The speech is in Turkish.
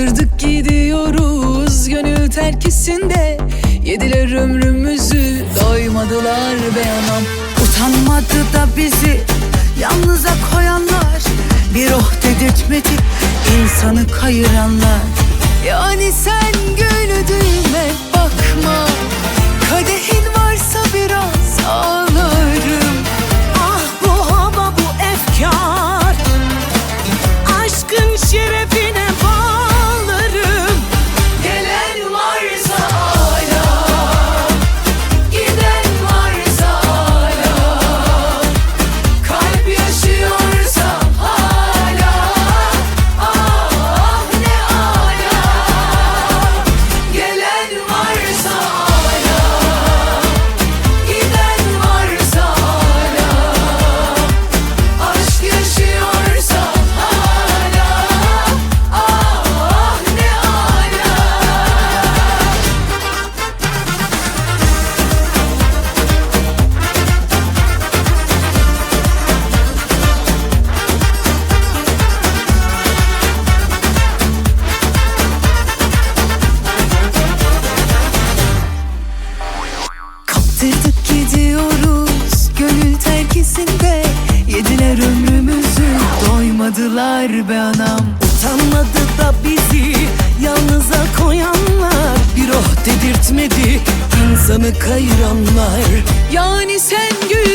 Kaptırdık gidiyoruz gönül terkisinde. Yediler ömrümüzü doymadılar be anam. Utanmadı da bizi yalnıza koyanlar. Bir oh dedirtmedi insanı kayıranlar. Yani sen Kaptırdık gidiyoruz gönül terkisinde. Yediler ömrümüzü doymadılar be anam. Utanmadı da bizi yalnıza koyanlar. Bir oh dedirtmedi insanı kayıranlar. Yani sen bakma